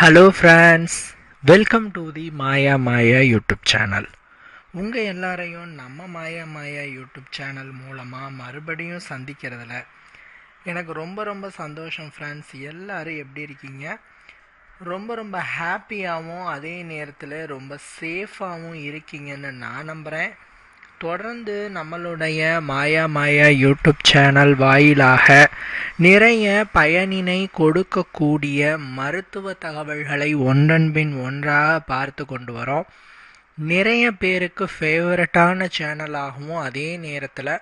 Hello friends welcome to the Maya Maya YouTube channel உங்கள் எல்லாரையும் நம்ம மாயா மாயா யூடியூப் சேனல் மூலமாக மறுபடியும் சந்திக்கிறதுல எனக்கு ரொம்ப ரொம்ப சந்தோஷம் ஃப்ரெண்ட்ஸ் எல்லோரும் எப்படி இருக்கீங்க? ரொம்ப ரொம்ப ஹாப்பியாகவும் அதே நேரத்தில் ரொம்ப சேஃபாகவும் இருக்கீங்கன்னு நான் நம்புகிறேன் தொடர்ந்து நம்மளுடைய மாயா மாயா யூடியூப் சேனல் வாயிலாக நிறைய பயனினை கொடுக்கக்கூடிய மருத்துவ தகவல்களை ஒன்றன்பின் ஒன்றாக பார்த்து கொண்டு வரோம். நிறைய பேருக்கு ஃபேவரட்டான சேனலாகவும் அதே நேரத்தில்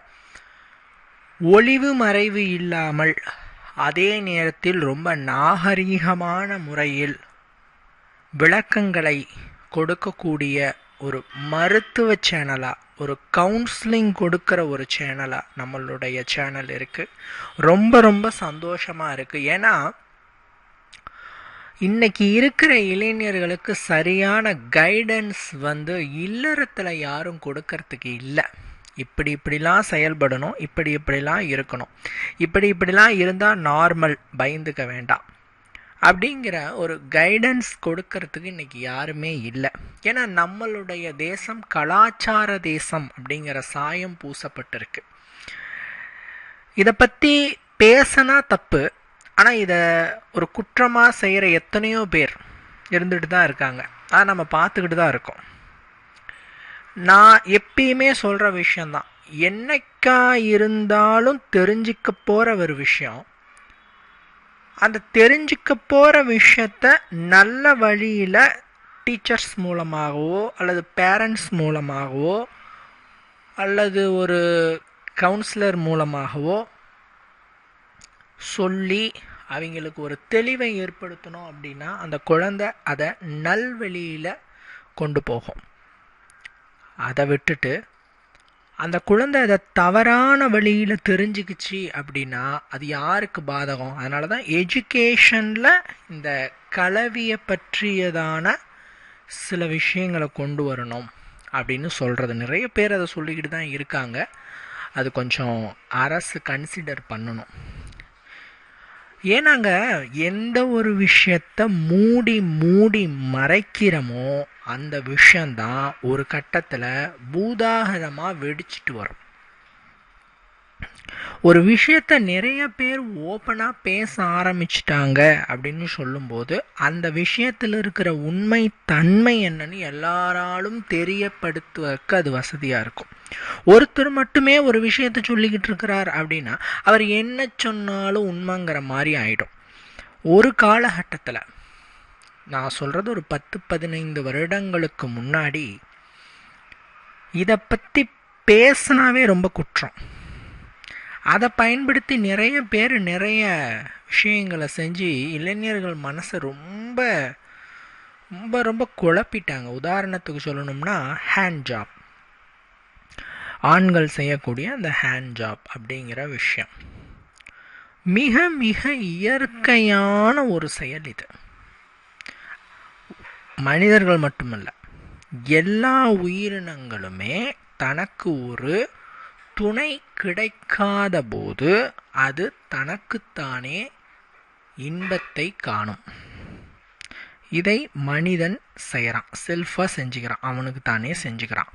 ஒளிவு மறைவு இல்லாமல் அதே நேரத்தில் ரொம்ப நாகரீகமான முறையில் விளக்கங்களை கொடுக்கக்கூடிய ஒரு மருத்துவ சேனலாக ஒரு கவுன்சிலிங் கொடுக்குற ஒரு சேனலாக நம்மளுடைய சேனல் இருக்குது ரொம்ப ரொம்ப சந்தோஷமாக இருக்குது ஏன்னா இன்னைக்கு இருக்கிற இளைஞர்களுக்கு சரியான கைடன்ஸ் வந்து இல்லறத்தில் யாரும் கொடுக்கறதுக்கு இல்லை. இப்படி இப்படிலாம் செயல்படணும் இப்படி இப்படிலாம் இருக்கணும். இப்படி இப்படிலாம் இருந்தால் நார்மல் பயந்துக்க வேண்டாம். அப்படிங்கிற ஒரு கைடன்ஸ் கொடுக்கறதுக்கு இன்றைக்கி யாருமே இல்லை. ஏன்னா நம்மளுடைய தேசம் கலாச்சார தேசம் அப்படிங்கிற சாயம் பூசப்பட்டிருக்கு. இதை பற்றி பேசினா தப்பு. ஆனால் இதை ஒரு குற்றமாக செய்கிற எத்தனையோ பேர் இருந்துட்டு தான் இருக்காங்க. அதை நம்ம பார்த்துக்கிட்டு தான் இருக்கோம். நான் எப்பயுமே சொல்கிற விஷயந்தான் என்னைக்கா இருந்தாலும் தெரிஞ்சிக்க போகிற ஒரு விஷயம் அந்த தெரிஞ்சுக்க போகிற விஷயத்த நல்ல வழியில் டீச்சர்ஸ் மூலமாகவோ அல்லது பேரண்ட்ஸ் மூலமாகவோ அல்லது ஒரு கவுன்சிலர் மூலமாகவோ சொல்லி அவங்களுக்கு ஒரு தெளிவை ஏற்படுத்தணும் அப்படின்னா அந்த குழந்தை அதை நல்வழியில் கொண்டு போகும். அதை விட்டுட்டு அந்த குழந்தை அதை தவறான வழியில் தெரிஞ்சுக்கிச்சு அப்படின்னா அது யாருக்கு பாதகம்? அதனால தான் எஜுகேஷனில் இந்த கலவியை பற்றியதான சில விஷயங்களை கொண்டு வரணும் அப்படின்னு சொல்கிறது நிறைய பேர் அதை சொல்லிக்கிட்டு தான் இருக்காங்க. அது கொஞ்சம் அரசு கன்சிடர் பண்ணணும். ஏன்னாங்க எந்த ஒரு விஷயத்த மூடி மூடி மறைக்கிறோமோ அந்த விஷயந்தான் ஒரு கட்டத்தில் பூதாகரமாக வெடிச்சிட்டு வரும். ஒரு விஷயத்த நிறைய பேர் ஓப்பனாக பேச ஆரம்பிச்சிட்டாங்க அப்படின்னு சொல்லும்போது அந்த விஷயத்தில் இருக்கிற உண்மை தன்மை என்னன்னு எல்லாராலும் தெரியப்படுத்துவதற்கு அது வசதியாக இருக்கும். ஒருத்தர் மட்டுமே ஒரு விஷயத்த சொல்லிக்கிட்டு இருக்கிறார் அப்படின்னா அவர் என்ன சொன்னாலும் உண்மைங்கிற மாதிரி ஆயிடும். ஒரு காலகட்டத்தில் நான் சொல்கிறது ஒரு பத்து பதினைந்து வருடங்களுக்கு முன்னாடி இதை பற்றி பேசினாவே ரொம்ப குற்றம். அதை பயன்படுத்தி நிறைய பேர் நிறைய விஷயங்களை செஞ்சு இளைஞர்கள் மனசை ரொம்ப ரொம்ப ரொம்ப குழப்பிட்டாங்க. உதாரணத்துக்கு சொல்லணும்னா ஹேண்ட் ஜாப் ஆண்கள் செய்யக்கூடிய அந்த ஹேண்ட் ஜாப் அப்படிங்கிற விஷயம். மிக மிக இயற்கையான ஒரு செயல் இது. மனிதர்கள் மட்டுமல்ல எல்லா உயிரினங்களுமே தனக்கு ஒரு துணை கிடைக்காத போது அது தனக்குத்தானே இன்பத்தை காணும். இதை மனிதன் செய்கிறான் செல்ஃபாக செஞ்சுக்கிறான் அவனுக்கு தானே செஞ்சுக்கிறான்.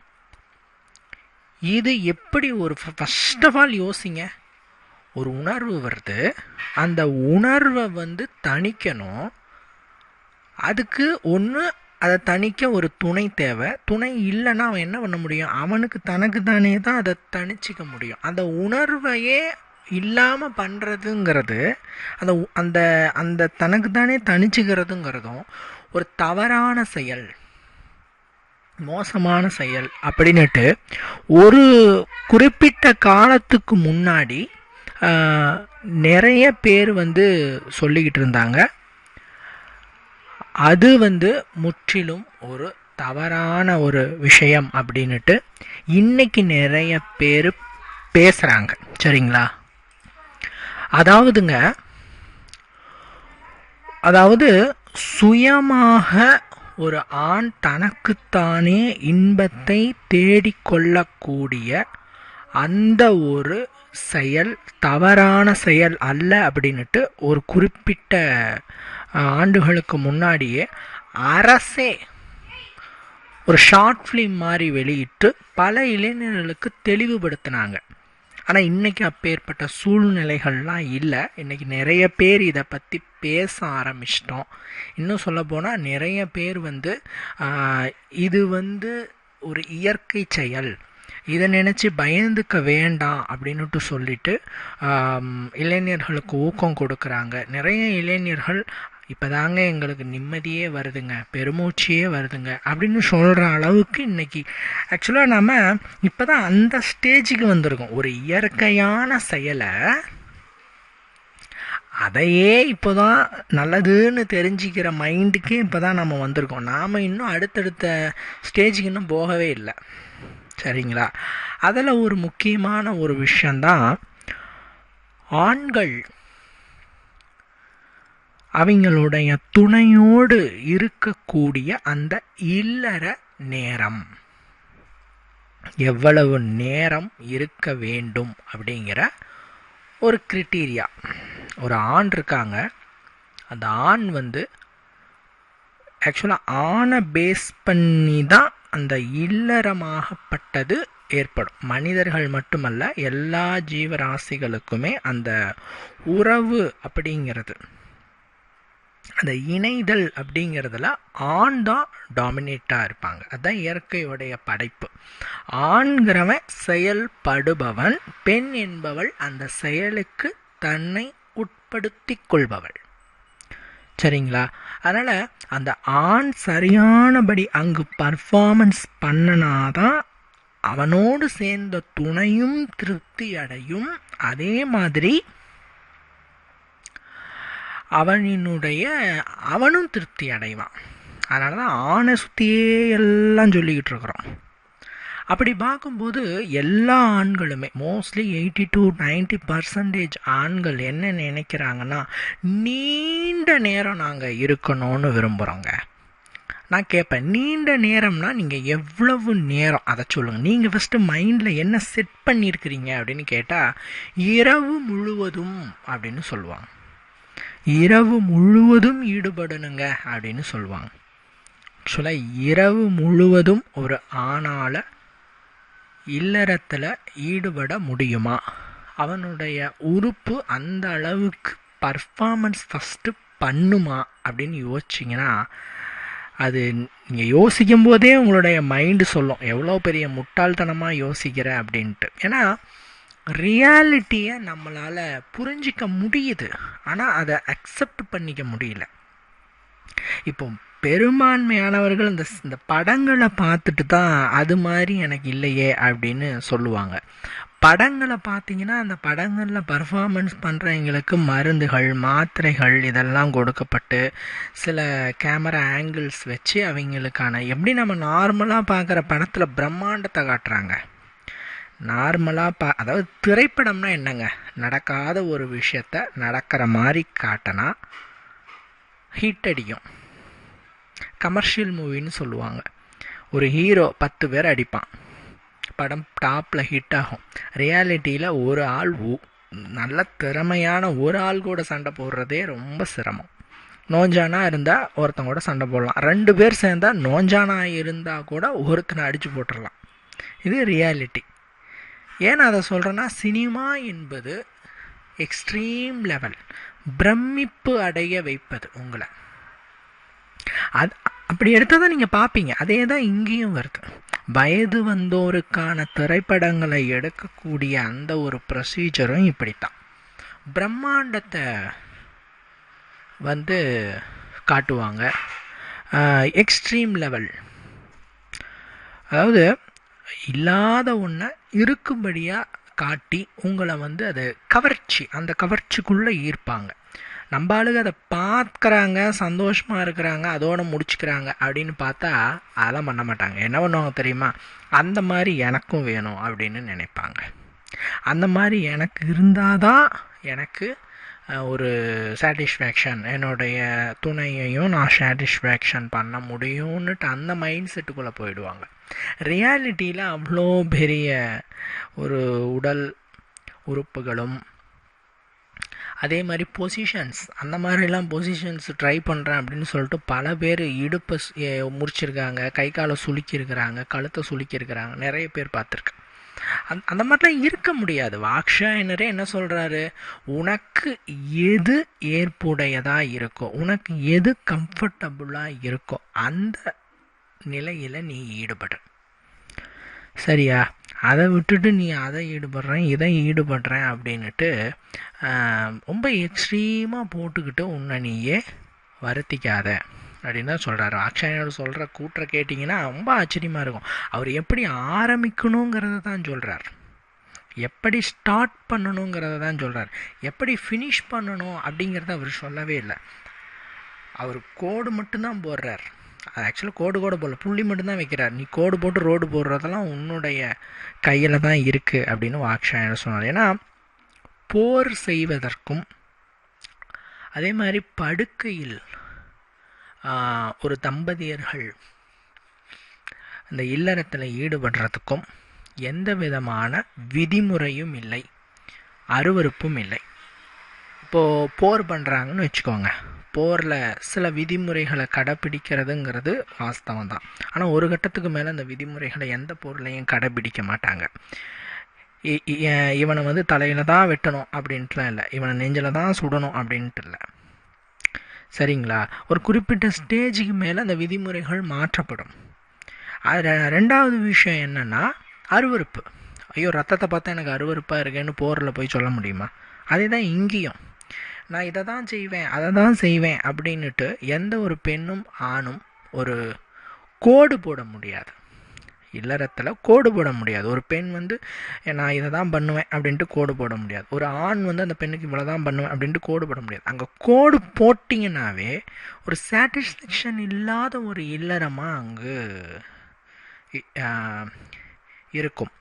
இது எப்படி ஒரு ஃபஸ்ட் ஆஃப் ஆல் யோசிங்க. ஒரு உணர்வு வருது. அந்த உணர்வை வந்து தணிக்கணும். அதுக்கு ஒன்று அதை தணிக்க ஒரு துணை தேவை. துணை இல்லைன்னா அவன் என்ன பண்ண முடியும்? அவனுக்கு தனக்கு தானே தான் அதை தணிச்சிக்க முடியும். அந்த உணர்வையே இல்லாமல் பண்ணுறதுங்கிறது அந்த அந்த அந்த தனக்கு தானே தணிச்சுக்கிறதுங்கிறதும் ஒரு தவறான செயல் மோசமான செயல் அப்படின்னுட்டு ஒரு குறிப்பிட்ட காலத்துக்கு முன்னாடி நிறைய பேர் வந்து சொல்லிக்கிட்டு இருந்தாங்க. அது வந்து முற்றிலும் ஒரு தவறான ஒரு விஷயம் அப்படின்னுட்டு இன்னைக்கு நிறைய பேர் பேசுகிறாங்க சரிங்களா? அதாவதுங்க அதாவது சுயமாக ஒரு ஆண் தனக்குத்தானே இன்பத்தை தேடிக்கொள்ளக்கூடிய அந்த ஒரு செயல் தவறான செயல் அல்ல அப்படின்னுட்டு ஒரு குறிப்பிட்ட ஆண்டுகளுக்கு முன்னாடியே அரசே ஒரு ஷார்ட் ஃபிலிம் மாதிரி வெளியிட்டு பல இளைஞர்களுக்கு தெளிவுபடுத்தினாங்க. ஆனால் இன்றைக்கி அப்பேற்பட்ட சூழ்நிலைகள்லாம் இல்லை. இன்றைக்கி நிறைய பேர் இதை பற்றி பேச ஆரம்பிச்சிட்டோம். இன்னும் சொல்லப்போனால் நிறைய பேர் வந்து இது வந்து ஒரு இயற்கை செயல். இதை நினச்சி பயந்துக்க வேண்டாம் அப்படின்னுட்டு சொல்லிட்டு இளைஞர்களுக்கு ஊக்கம் கொடுக்குறாங்க. நிறைய இளைஞர்கள் இப்போதாங்க எங்களுக்கு நிம்மதியே வருதுங்க பெருமூச்சியே வருதுங்க அப்படின்னு சொல்கிற அளவுக்கு இன்றைக்கி ஆக்சுவலாக நம்ம இப்போ தான் அந்த ஸ்டேஜுக்கு வந்திருக்கோம். ஒரு இயற்கையான செயலை அதையே இப்போ தான் நல்லதுன்னு தெரிஞ்சிக்கிற மைண்டுக்கே இப்போ தான் நம்ம வந்திருக்கோம். நாம் இன்னும் அடுத்தடுத்த ஸ்டேஜுக்கு இன்னும் போகவே இல்லை. சரிங்களா? அதில் ஒரு முக்கியமான ஒரு விஷயந்தான் ஆண்கள் அவங்களுடைய துணையோடு இருக்கக்கூடிய அந்த இல்லற நேரம். எவ்வளவு நேரம் இருக்க வேண்டும் அப்படிங்கிற ஒரு கிரிட்டீரியா ஒரு ஆண் இருக்காங்க. அந்த ஆண் வந்து ஆக்சுவலாக ஆணை பேஸ் பண்ணி தான் அந்த இல்லறமாகப்பட்டது ஏற்படும். மனிதர்கள் மட்டுமல்ல எல்லா ஜீவராசிகளுக்குமே அந்த உறவு அப்படிங்கிறது. அந்த இணைதல் அப்படிங்கிறதுல ஆண் தான் டாமினேட்டாக இருப்பாங்க. அதுதான் இயற்கையுடைய படைப்பு. ஆண்கிறவன் செயல்படுபவன் பெண் என்பவள் அந்த செயலுக்கு தன்னை உட்படுத்தி கொள்பவள். சரிங்களா? அதனால் அந்த ஆண் சரியானபடி அங்கு பர்ஃபார்மன்ஸ் பண்ணனாதான் அவனோடு சேர்ந்த துணையும் திருப்தி அடையும். அதே மாதிரி அவனினுடைய அவனும் திருப்தி அடைவான். அதனால தான் ஆணை சுற்றியே எல்லாம் சொல்லிக்கிட்டு இருக்கிறோம். அப்படி பார்க்கும்போது எல்லா ஆண்களுமே mostly eighty to ninety percentage ஆண்கள் என்ன நினைக்கிறாங்கன்னா நீண்ட நேரம் நாங்கள் இருக்கணும்னு விரும்புகிறோங்க நான் கேட்பேன் நீண்ட நேரம்னா நீங்கள் எவ்வளவு நேரம்? அதை சொல்லுங்கள் நீங்கள் ஃபஸ்ட்டு மைண்டில் என்ன செட் பண்ணியிருக்கிறீங்க அப்படின்னு கேட்டால் இரவு முழுவதும் அப்படின்னு சொல்லுவாங்க. இரவு முழுவதும் ஈடுபடணுங்க அப்படின்னு சொல்லுவாங்க. ஆக்சுவலாக இரவு முழுவதும் ஒரு ஆணால் இல்லறத்தில் ஈடுபட முடியுமா? அவனுடைய உறுப்பு அந்த அளவுக்கு பர்ஃபாமன்ஸ் ஃபஸ்ட்டு பண்ணுமா அப்படின்னு யோசிச்சிங்கன்னா அது நீங்கள் யோசிக்கும் போதே உங்களுடைய மைண்டு சொல்லும். எவ்வளோ பெரிய முட்டாள்தனமாக யோசிக்கிற அப்படின்ட்டு. ஏன்னா ரியாலிட்டியை நம்மளால் புரிஞ்சிக்க முடியுது. ஆனால் அதை அக்செப்ட் பண்ணிக்க முடியல. இப்போ பெரும்பான்மையானவர்கள் இந்த இந்த படங்களை பார்த்துட்டு தான் அது மாதிரி எனக்கு இல்லையே அப்படின்னு சொல்லுவாங்க. படங்களை பார்த்தீங்கன்னா அந்த படங்களில் பர்ஃபார்மன்ஸ் பண்ணுறவங்களுக்கு மருந்துகள் மாத்திரைகள் இதெல்லாம் கொடுக்கப்பட்டு சில கேமரா ஆங்கிள்ஸ் வச்சு அவங்களுக்கான எப்படி நம்ம நார்மலாக பார்க்குற படத்தில் பிரம்மாண்டத்தை காட்டுறாங்க. நார்மலாக பா அதாவது திரைப்படம்னா என்னங்க? நடக்காத ஒரு விஷயத்த நடக்கிற மாதிரி காட்டினா ஹிட் அடிக்கும். கமர்ஷியல் மூவின்னு சொல்லுவாங்க. ஒரு ஹீரோ பத்து பேர் அடிப்பான். படம் டாப்பில் ஹிட் ஆகும். ரியாலிட்டியில் ஒரு ஆள் நல்ல திறமையான ஒரு ஆள் கூட சண்டை போடுறதே ரொம்ப சிரமம். நோஞ்சானா இருந்தால் ஒருத்தன் கூட சண்டை போடலாம். ரெண்டு பேர் சேர்ந்தால் நோஞ்சானா இருந்தால் கூட ஒருத்தனை அடித்து போட்டுடலாம் இது ரியாலிட்டி ஏன் அதை சொல்கிறேன்னா சினிமா என்பது எக்ஸ்ட்ரீம் லெவல் பிரமிப்பு அடைய வைப்பது உங்களை. அது அப்படி எடுத்தால் தான் நீங்கள் பார்ப்பீங்க அதே தான் இங்கேயும் வருது. வயது வந்தோருக்கான திரைப்படங்களை எடுக்கக்கூடிய அந்த ஒரு ப்ரொசீஜரும் இப்படித்தான். பிரம்மாண்டத்தை வந்து காட்டுவாங்க. எக்ஸ்ட்ரீம் லெவல் அதாவது இல்லாத ஒன்றை இருக்கும்படியாக காட்டி உங்களை வந்து அது கவர்ச்சி அந்த கவர்ச்சிக்குள்ளே ஈர்ப்பாங்க. நம்ம ஆளுங்க அதை பார்க்குறாங்க சந்தோஷமாக இருக்கிறாங்க அதோடு முடிச்சுக்கிறாங்க அப்படின்னு பார்த்தா அதெல்லாம் பண்ண மாட்டாங்க. என்ன பண்ணுவாங்க தெரியுமா? அந்த மாதிரி எனக்கும் வேணும் அப்படின்னு நினைப்பாங்க. அந்த மாதிரி எனக்கு இருந்தால் தான் எனக்கு ஒரு சாட்டிஸ்ஃபேக்ஷன் என்னுடைய துணையையும் நான் சாட்டிஸ்ஃபேக்ஷன் பண்ண முடியும்னுட்டு அந்த மைண்ட் செட்டுக்குள்ளே போயிடுவாங்க. ரியாலிட்டியில் அவ்வளோ பெரிய ஒரு உடல் உறுப்புகளும் அதே மாதிரி பொசிஷன்ஸ் அந்த மாதிரிலாம் பொசிஷன்ஸ் ட்ரை பண்ணுறேன் அப்படின்னு சொல்லிட்டு பல பேர் இடுப்பை முறிச்சிருக்காங்க கை காலை சுளுக்கியிருக்கிறாங்க கழுத்தை சுளுக்கியிருக்கிறாங்க. நிறைய பேர் பார்த்துருக்கேன். அந் அந்த மாதிரிலாம் இருக்க முடியாது. வாக்ஷாயனரே என்ன சொல்கிறாரு உனக்கு எது ஏற்புடையதாக இருக்கோ உனக்கு எது கம்ஃபர்டபுளாக இருக்கோ அந்த நிலையில் நீ ஈடுபடு. சரியா? அதை விட்டுட்டு நீ அதை ஈடுபடுறேன் இதை ஈடுபடுறேன் அப்படின்னுட்டு ரொம்ப எக்ஸ்ட்ரீமாக போட்டுக்கிட்டு உன்னை நீயே வருத்திக்காத அப்படின்னு தான் சொல்கிறாரு அக்ஷயனோட சொல்கிற கூற்றை கேட்டிங்கன்னா ரொம்ப ஆச்சரியமாக இருக்கும். அவர் எப்படி ஆரம்பிக்கணுங்கிறத தான் சொல்கிறார் எப்படி ஸ்டார்ட் பண்ணணுங்கிறத தான் சொல்கிறார் எப்படி ஃபினிஷ் பண்ணணும் அப்படிங்கிறத அவர் சொல்லவே இல்லை. அவர் கோடு மட்டும்தான் போடுறார். ஆக்சுவலாக கோடு கூட போடல. புள்ளி மட்டும்தான் வைக்கிறார். நீ கோடு போட்டு ரோடு போடுறதெல்லாம் உன்னுடைய கையில் தான் இருக்குது அப்படின்னு என்ன சொன்னார். ஏன்னா போர் செய்வதற்கும் அதே மாதிரி படுக்கையில் ஆஹ், ஒரு தம்பதியர்கள் அந்த இல்லறத்தில் ஈடுபடுறதுக்கும் எந்த விதமான விதிமுறையும் இல்லை. அருவருப்பும் இல்லை. இப்போது போர் பண்ணுறாங்கன்னு வச்சுக்கோங்க. போரில் சில விதிமுறைகளை கடைப்பிடிக்கிறதுங்கிறது வாஸ்தவம் தான் ஆனால் ஒரு கட்டத்துக்கு மேலே அந்த விதிமுறைகளை எந்த போர்லையும் கடைப்பிடிக்க மாட்டாங்க. இ- இ- இவனை வந்து தலையில் தான் வெட்டணும் அப்படின்ட்டுலாம் இல்லை. இவனை நெஞ்சில் தான் சுடணும் அப்படின்ட்டு இல்லை. சரிங்களா? ஒரு குறிப்பிட்ட ஸ்டேஜுக்கு மேலே அந்த விதிமுறைகள் மாற்றப்படும். அது ரெண்டாவது விஷயம் என்னென்னா அருவருப்பு. ஐயோ ரத்தத்தை பார்த்தா எனக்கு அருவருப்பாக இருக்கேன்னு போரில் போய் சொல்ல முடியுமா? அதே தான் இங்கேயும். நான் இதை தான் செய்வேன் அதை தான் செய்வேன் அப்படின்னுட்டு எந்த ஒரு பெண்ணும் ஆணும் ஒரு கோடு போட முடியாது. இல்லறத்தில் கோடு போட முடியாது. ஒரு பெண் வந்து நான் இதை தான் பண்ணுவேன் அப்படின்ட்டு கோடு போட முடியாது. ஒரு ஆண் வந்து அந்த பெண்ணுக்கு இவ்வளோ தான் பண்ணுவேன் அப்படின்ட்டு கோடு போட முடியாது. அங்கே கோடு போட்டிங்கனாவே ஒரு சாட்டிஸ்ஃபேக்ஷன் இல்லாத ஒரு இல்லறமாக அங்கு இருக்கும்.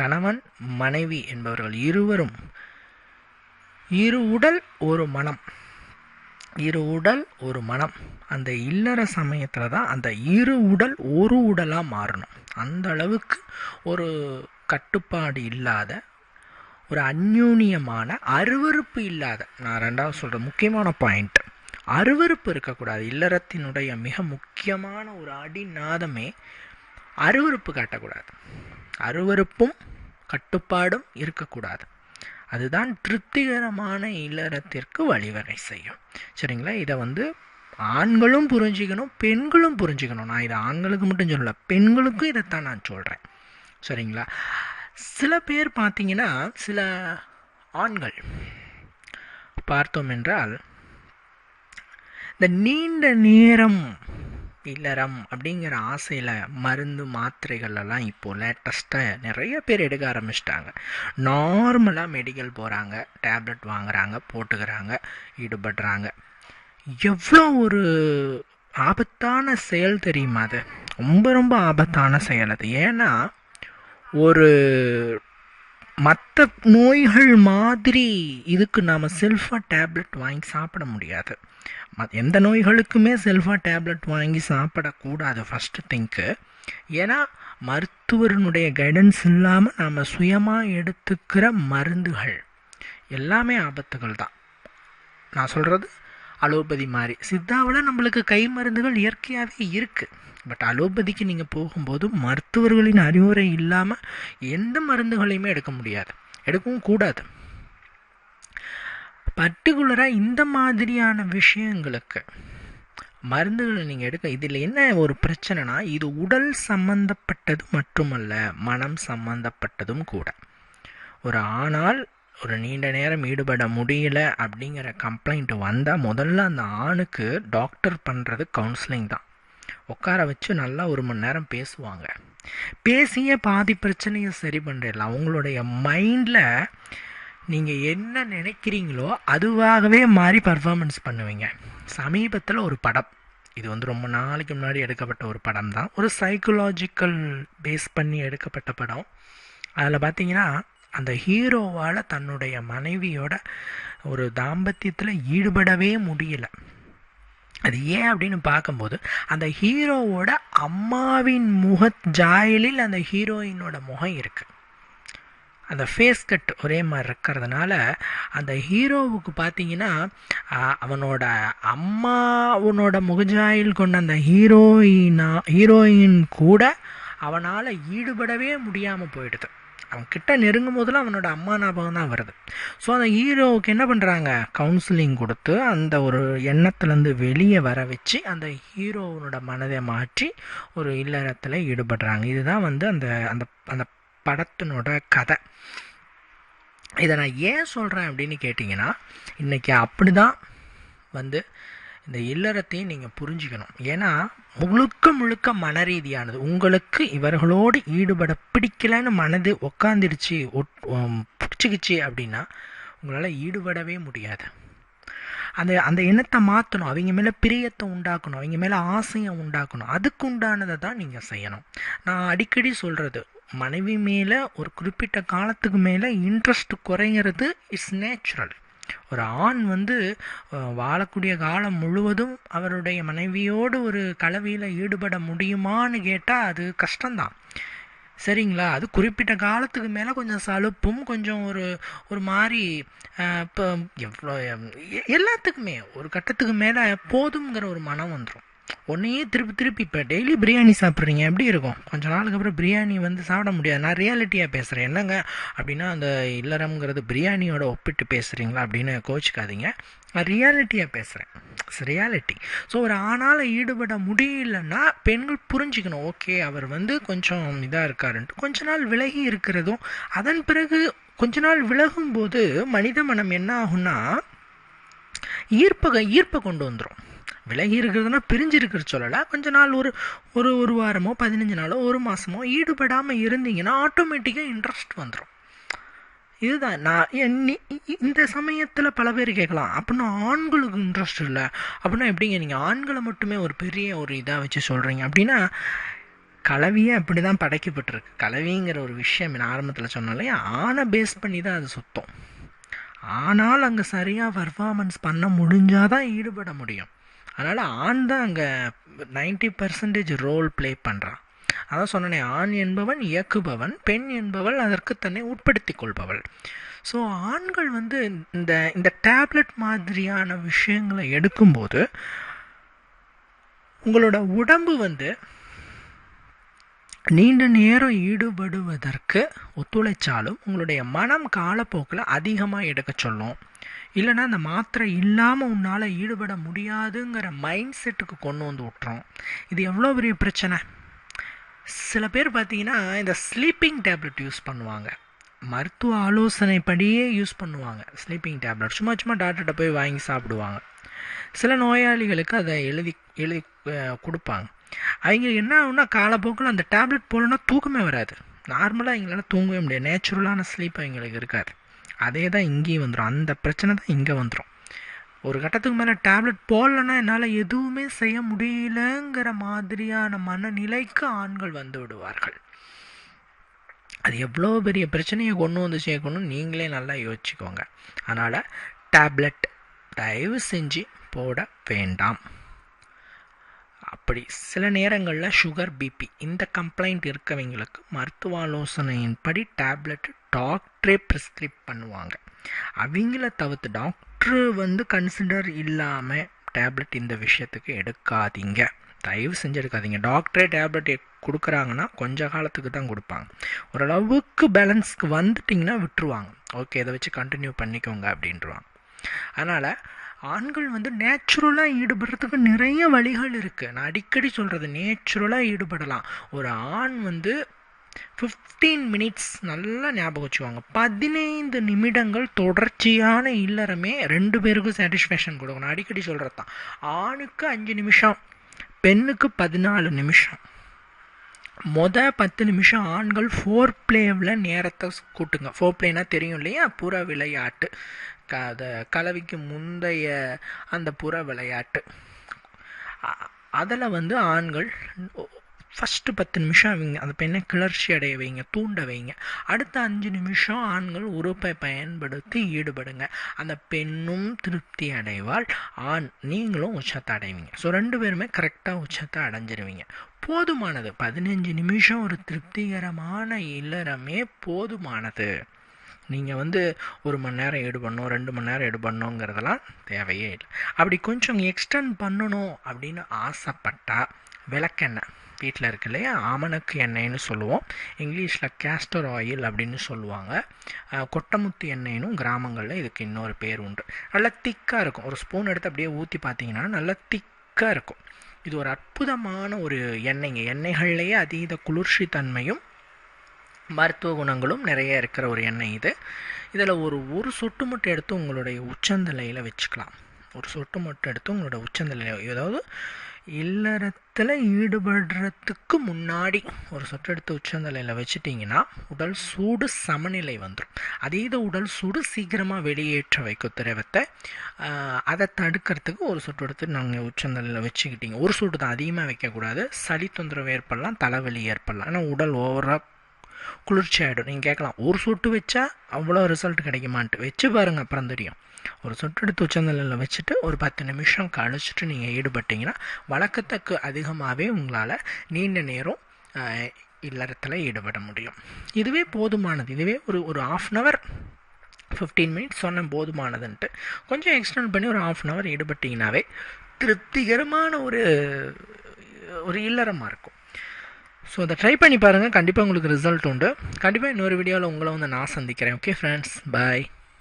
கணவன் மனைவி என்பவர்கள் இருவரும் இரு உடல் ஒரு மனம். இரு உடல் ஒரு மனம். அந்த இல்லற சமயத்தில் தான் அந்த இரு உடல் ஒரு உடலாக மாறணும். அந்த அளவுக்கு ஒரு கட்டுப்பாடு இல்லாத ஒரு அந்யூன்யமான அருவருப்பு இல்லாத நான் ரெண்டாவது சொல்கிற முக்கியமான பாயிண்ட் அருவருப்பு இருக்கக்கூடாது. இல்லறத்தினுடைய மிக முக்கியமான ஒரு அடிநாதமே அருவருப்பு காட்டக்கூடாது. அருவருப்பும் கட்டுப்பாடும் இருக்கக்கூடாது. அதுதான் திருப்திகரமான இல்லறத்திற்கு வழிவகை செய்யும். சரிங்களா? இதை வந்து ஆண்களும் புரிஞ்சுக்கணும் பெண்களும் புரிஞ்சுக்கணும். நான் இதை ஆண்களுக்கு மட்டும் சொல்லல பெண்களுக்கும் இதைத்தான் நான் சொல்கிறேன் சரிங்களா? சில பேர் பார்த்தீங்கன்னா சில ஆண்கள் பார்த்தோம் என்றால் இந்த நீண்ட நேரம் இல்லறம் அப்படிங்கிற ஆசையில் மருந்து மாத்திரைகள் எல்லாம் இப்போ லேட்டஸ்ட்டாக நிறைய பேர் எடுக்க ஆரம்பிச்சிட்டாங்க. நார்மலாக மெடிக்கல் போகிறாங்க டேப்லெட் வாங்குறாங்க போட்டுக்கிறாங்க ஈடுபடுறாங்க. எவ்வளோ ஒரு ஆபத்தான செயல் தெரியுமா அது? ரொம்ப ரொம்ப ஆபத்தான செயல் அது. ஏன்னா ஒரு மற்ற நோய்கள் மாதிரி இதுக்கு நாம் செல்ஃபாக டேப்லெட் வாங்கி சாப்பிட முடியாது. எந்த நோய்களுக்குமே செல்ஃபாக டேப்லெட் வாங்கி சாப்பிடக்கூடாது ஃபஸ்ட்டு திங்க்கு ஏன்னா மருத்துவரினுடைய கைடன்ஸ் இல்லாமல் நாம் சுயமாக எடுத்துக்கிற மருந்துகள் எல்லாமே ஆபத்துகள் தான். நான் சொல்கிறது அலோபதி மாதிரி. சித்தாவில் நம்மளுக்கு கை மருந்துகள் இயற்கையாகவே இருக்குது பட் அலோபதிக்கு நீங்கள் போகும்போது மருத்துவர்களின் அறிவுரை இல்லாமல் எந்த மருந்துகளையுமே எடுக்க முடியாது. எடுக்கவும் கூடாது. பர்டிகுலராக இந்த மாதிரியான விஷயங்களுக்கு மருந்துகளை நீங்கள் எடுக்க இதில் என்ன ஒரு பிரச்சனைனா இது உடல் சம்பந்தப்பட்டது மட்டுமல்ல மனம் சம்பந்தப்பட்டதும் கூட. ஒரு ஆணால் ஒரு நீண்ட நேரம் ஈடுபட முடியல அப்படிங்கிற கம்ப்ளைண்ட் வந்தால் முதல்ல அந்த ஆணுக்கு டாக்டர் பண்ணுறது கவுன்சிலிங் தான். உட்கார வச்சு நல்லா ஒரு மணி நேரம் பேசுவாங்க. பேசியே பாதி பிரச்சனையை சரி பண்ணிடலாம். அவங்களுடைய மைண்டில் நீங்கள் என்ன நினைக்கிறீங்களோ அதுவாகவே மாறி பர்ஃபார்மன்ஸ் பண்ணுவீங்க. சமீபத்தில் ஒரு படம். இது வந்து ரொம்ப நாளைக்கு முன்னாடி எடுக்கப்பட்ட ஒரு படம் தான். ஒரு சைக்கலாஜிக்கல் பேஸ் பண்ணி எடுக்கப்பட்ட படம். அதில் பார்த்தீங்கன்னா அந்த ஹீரோவால் தன்னுடைய மனைவியோட ஒரு தாம்பத்தியத்தில் ஈடுபடவே முடியல. அது ஏன் அப்படின்னு பார்க்கும்போது அந்த ஹீரோவோட அம்மாவின் முக ஜாயலில் அந்த ஹீரோயினோட முகம் இருக்குது அந்த ஃபேஸ் கட் ஒரே மாதிரி இருக்கிறதுனால அந்த ஹீரோவுக்கு பார்த்தீங்கன்னா அவனோட அம்மாவனோட முகஜாயில் கொண்ட அந்த ஹீரோயினா ஹீரோயின் கூட அவனால் ஈடுபடவே முடியாமல் போயிடுது. அவன் கிட்ட நெருங்கும் போதெல்லாம் அவனோட அம்மா ஞாபகம் தான் வருது. ஸோ அந்த ஹீரோவுக்கு என்ன பண்ணுறாங்க கவுன்சிலிங் கொடுத்து அந்த ஒரு எண்ணத்துலேருந்து வெளியே வர வச்சு அந்த ஹீரோவனோட மனதை மாற்றி ஒரு இல்லறத்தில் ஈடுபடுறாங்க. இதுதான் வந்து அந்த அந்த அந்த படத்தினோட கதை. இதை நான் ஏன் சொல்கிறேன் அப்படின்னு கேட்டிங்கன்னா இன்றைக்கி அப்படி தான் வந்து இந்த இல்லறத்தையும் நீங்கள் புரிஞ்சுக்கணும். ஏன்னா முழுக்க முழுக்க மன ரீதியானது உங்களுக்கு இவர்களோடு ஈடுபட பிடிக்கலன்னு மனது உக்காந்துருச்சு ஒட் பிடிச்சிக்கிச்சு அப்படின்னா உங்களால் ஈடுபடவே முடியாது. அந்த அந்த எண்ணத்தை மாற்றணும் அவங்க மேலே பிரியத்தை உண்டாக்கணும். அவங்க மேலே ஆசையை உண்டாக்கணும். அதுக்கு உண்டானதை தான் நீங்கள் செய்யணும். நான் அடிக்கடி சொல்கிறது மனைவி மேலே ஒரு குறிப்பிட்ட காலத்துக்கு மேலே இன்ட்ரெஸ்ட் குறைகிறது இட்ஸ் நேச்சுரல் ஒரு ஆண் வந்து வாழக்கூடிய காலம் முழுவதும் அவருடைய மனைவியோடு ஒரு கலவையில் ஈடுபட முடியுமான்னு கேட்டால் அது கஷ்டம்தான். சரிங்களா? அது குறிப்பிட்ட காலத்துக்கு மேலே கொஞ்சம் சலுப்பும் கொஞ்சம் ஒரு ஒரு மாதிரி இப்போ எவ்வளோ எல்லாத்துக்குமே ஒரு கட்டத்துக்கு மேலே போதுங்கிற ஒரு மனம் வந்துடும் ஒன்றையே திருப்பி திருப்பி இப்போ டெய்லி பிரியாணி சாப்பிட்றீங்க. எப்படி இருக்கும்? கொஞ்ச நாளுக்கு அப்புறம் பிரியாணி வந்து சாப்பிட முடியாது. நான் ரியாலிட்டியாக பேசுகிறேன் என்னங்க? அப்படின்னா அந்த இல்லறம்ங்கிறது பிரியாணியோட ஒப்பிட்டு பேசுகிறீங்களா அப்படின்னு கோச்சிக்காதீங்க. நான் ரியாலிட்டியாக பேசுகிறேன் இட்ஸ் ரியாலிட்டி ஸோ ஒரு ஆணால் ஈடுபட முடியலன்னா பெண்கள் புரிஞ்சுக்கணும். ஓகே அவர் வந்து கொஞ்சம் இதாக இருக்காருன்ட்டு. கொஞ்ச நாள் விலகி இருக்கிறதும் அதன் பிறகு கொஞ்ச நாள் விலகும் போது மனித மனம் என்ன ஆகும்னா ஈர்ப்பக ஈர்ப்பை கொண்டு வந்துடும் விலகி இருக்கிறதுனா பிரிஞ்சு இருக்கிற சொல்லலை. கொஞ்ச நாள் ஒரு ஒரு ஒரு வாரமோ பதினஞ்சு நாளோ ஒரு மாதமோ ஈடுபடாமல் இருந்தீங்கன்னா ஆட்டோமேட்டிக்காக இன்ட்ரெஸ்ட் வந்துடும் இதுதான். நான் என் நீ- இந்த சமயத்தில் பல பேர் கேட்கலாம். அப்படின்னா ஆண்களுக்கு இன்ட்ரெஸ்ட் இல்லை. அப்படின்னா எப்படிங்க? நீங்கள் ஆண்களை மட்டுமே ஒரு பெரிய ஒரு இதாக வச்சு சொல்கிறீங்க அப்படின்னா கலவியே அப்படி தான் படைக்கப்பட்டிருக்கு. கலவிங்கிற ஒரு விஷயம் நான் ஆரம்பத்தில் சொன்னாலே ஆணை பேஸ் பண்ணி தான் அது சுத்தம். ஆனால் அங்கே சரியாக பர்ஃபார்மன்ஸ் பண்ண முடிஞ்சாதான் ஈடுபட முடியும். அதனால் ஆண் தான் அங்கே நைன்டி பர்சன்டேஜ் ரோல் ப்ளே பண்ணுறான் அதான் சொன்னேனே ஆண் என்பவன் இயக்குபவன் பெண் என்பவள் அதற்கு தன்னை உட்படுத்தி கொள்பவள் ஸோ ஆண்கள் வந்து இந்த இந்த டேப்லெட் மாதிரியான விஷயங்களை எடுக்கும்போது உங்களோட உடம்பு வந்து நீண்ட நேரம் ஈடுபடுவதற்கு ஒத்துழைச்சாலும் உங்களுடைய மனம் காலப்போக்கில் அதிகமாக எடுக்க சொல்லும். இல்லைன்னா அந்த மாத்திரை இல்லாமல் உன்னால் ஈடுபட முடியாதுங்கிற மைண்ட் செட்டுக்கு கொண்டு வந்து விட்டுறோம் இது எவ்வளோ பெரிய பிரச்சனை? சில பேர் பார்த்தீங்கன்னா இந்த ஸ்லீப்பிங் டேப்லெட் யூஸ் பண்ணுவாங்க. மருத்துவ ஆலோசனைப்படியே யூஸ் பண்ணுவாங்க. ஸ்லீப்பிங் டேப்லெட் சும்மா சும்மா டாக்டர்கிட்ட போய் வாங்கி சாப்பிடுவாங்க. சில நோயாளிகளுக்கு அதை எழுதி எழுதி கொடுப்பாங்க. அவங்க என்ன ஆகுனா காலப்போக்கில் அந்த டேப்லெட் போடலன்னா தூக்கமே வராது. நார்மலாக அவங்களால தூங்கவே முடியாது. நேச்சுரலான ஸ்லீப் அவங்களுக்கு இருக்காது. அதே தான் இங்கேயும் வந்துடும் அந்த பிரச்சனை தான் இங்கே வந்துடும் ஒரு கட்டத்துக்கு மேலே டேப்லெட் போடலன்னா என்னால் எதுவுமே செய்ய முடியலங்கிற மாதிரியான மனநிலைக்கு ஆண்கள் வந்து விடுவார்கள். அது எவ்வளோ பெரிய பிரச்சனையை கொண்டு வந்து சேர்க்கணும்னு நீங்களே நல்லா யோசிச்சுக்கோங்க. அதனால் டேப்லெட் தயவு செஞ்சு போட வேண்டாம். அப்படி சில நேரங்களில் சுகர் பிபி இந்த கம்ப்ளைண்ட் இருக்கவங்களுக்கு மருத்துவ ஆலோசனையின்படி டேப்லெட் டாக்டரே ப்ரிஸ்கிரைப் பண்ணுவாங்க. அவங்கள தவிர்த்து டாக்டர் வந்து கன்சிடர் இல்லாமல் டேப்லெட் இந்த விஷயத்துக்கு எடுக்காதீங்க. தயவு செஞ்சு எடுக்காதீங்க. டாக்டரே டேப்லெட் கொடுக்குறாங்கன்னா கொஞ்ச காலத்துக்கு தான் கொடுப்பாங்க. ஓரளவுக்கு பேலன்ஸ்க்கு வந்துட்டிங்கன்னா விட்டுருவாங்க. ஓகே இதை வச்சு கண்டினியூ பண்ணிக்கோங்க அப்படின்ட்டுருவாங்க அதனால் ஆண்கள் வந்து நேச்சுரலாக ஈடுபடுறதுக்கு நிறைய வழிகள் இருக்குது நான் அடிக்கடி சொல்கிறது நேச்சுரலாக ஈடுபடலாம். ஒரு ஆண் வந்து ஃபிஃப்டீன் மினிட்ஸ் நல்லா ஞாபகம் வச்சுக்கோங்க. பதினைந்து நிமிடங்கள் தொடர்ச்சியான இல்லறமே ரெண்டு பேருக்கும் சாட்டிஸ்ஃபேக்ஷன் கொடுக்கணும். அடிக்கடி சொல்கிறது தான். ஆணுக்கு அஞ்சு நிமிஷம் பெண்ணுக்கு பதினாலு நிமிஷம். மொத பத்து நிமிஷம் ஆண்கள் ஃபோர் பிளேவில் நேரத்தை கூட்டுங்க. ஃபோர் பிளேனா தெரியும் இல்லையா? புற விளையாட்டு. க அதை கலவிக்கு முந்தைய அந்த புற விளையாட்டு. அதில் வந்து ஆண்கள் ஃபஸ்ட்டு பத்து நிமிஷம் அவங்க அந்த பெண்ணை கிளர்ச்சி அடைய வைங்க தூண்ட வைங்க. அடுத்த அஞ்சு நிமிஷம் ஆண்கள் உறுப்பை பயன்படுத்தி ஈடுபடுங்க. அந்த பெண்ணும் திருப்தி அடைவாள் ஆண் நீங்களும் உச்சத்தை அடைவீங்க. ஸோ ரெண்டு பேருமே கரெக்டாக உச்சத்தை அடைஞ்சிருவீங்க. போதுமானது. பதினஞ்சு நிமிஷம் ஒரு திருப்திகரமான இல்லறமே போதுமானது. நீங்கள் வந்து ஒரு மணி நேரம் ஈடுபடணும் ரெண்டு மணி நேரம் ஈடுபடணுங்கிறதெல்லாம் தேவையே இல்லை. அப்படி கொஞ்சம் எக்ஸ்டெண்ட் பண்ணணும் அப்படின்னு ஆசைப்பட்டால் விளக்கெண்ணெய். வீட்டில் இருக்கு இல்லையா? ஆமணக்கு எண்ணெய்னு சொல்லுவோம். இங்கிலீஷில் கேஸ்டர் ஆயில் அப்படின்னு சொல்லுவாங்க. கொட்டமுத்து எண்ணெய்னும் கிராமங்களில் இதுக்கு இன்னொரு பேர் உண்டு. நல்லா திக்காக இருக்கும். ஒரு ஸ்பூன் எடுத்து அப்படியே ஊற்றி பார்த்தீங்கன்னா நல்லா திக்காக இருக்கும். இது ஒரு அற்புதமான ஒரு எண்ணெய்ங்க. எண்ணெய்கள்லேயே அதீத குளிர்ச்சி தன்மையும் மருத்துவ குணங்களும் நிறைய இருக்கிற ஒரு எண்ணெய் இது. இதில் ஒரு ஒரு சொட்டு மட்டும் எடுத்து உங்களுடைய உச்சந்தலையில் வச்சுக்கலாம். ஒரு சொட்டு மட்டும் எடுத்து உங்களோட உச்சந்தலையில். அதாவது இல்லறத்தில் ஈடுபடுறதுக்கு முன்னாடி ஒரு சொட்டெடுத்து உச்சந்தலையில் வச்சுட்டிங்கன்னா உடல் சூடு சமநிலை வந்துடும் அதீத உடல் சூடு சீக்கிரமாக வெளியேற்ற வைக்கும் திரவத்தை. அதை தடுக்கிறதுக்கு ஒரு சொட்டெடுத்து நாங்கள் உச்சந்தலையில் வச்சுக்கிட்டீங்க. ஒரு சூடு தான் அதிகமாக வைக்கக்கூடாது. சளி தொந்தரவு ஏற்படலாம் தலைவலி ஏற்படலாம். ஏன்னா உடல் ஓவராக குளிர்ச்சி ஆகிடும் நீங்கள் கேட்கலாம் ஒரு சொட்டு வச்சா அவ்வளோ ரிசல்ட் கிடைக்குமான்ட்டு. வச்சு பாருங்கள் அப்புறம் தெரியும். ஒரு சொட்டெடுத்து உச்சந்தலையில் வச்சுட்டு ஒரு பத்து நிமிஷம் கழிச்சிட்டு நீங்கள் ஈடுபட்டீங்கன்னா வழக்கத்துக்கு அதிகமாகவே உங்களால் நீண்ட நேரம் இல்லறத்தில் ஈடுபட முடியும். இதுவே போதுமானது. இதுவே ஒரு ஒரு half an hour fifteen minutes சொன்னேன் போதுமானதுன்ட்டு. கொஞ்சம் எக்ஸ்டெண்ட் பண்ணி ஒரு ஆஃப் அன் ஹவர் ஈடுபட்டிங்கனாவே திருப்திகரமான ஒரு ஒரு இல்லறமாக இருக்கும். ஸோ அதை ட்ரை பண்ணி பாருங்கள் கண்டிப்பாக உங்களுக்கு ரிசல்ட் உண்டு. கண்டிப்பாக இன்னொரு வீடியோவில் உங்களை வந்து நான் சந்திக்கிறேன். Okay friends bye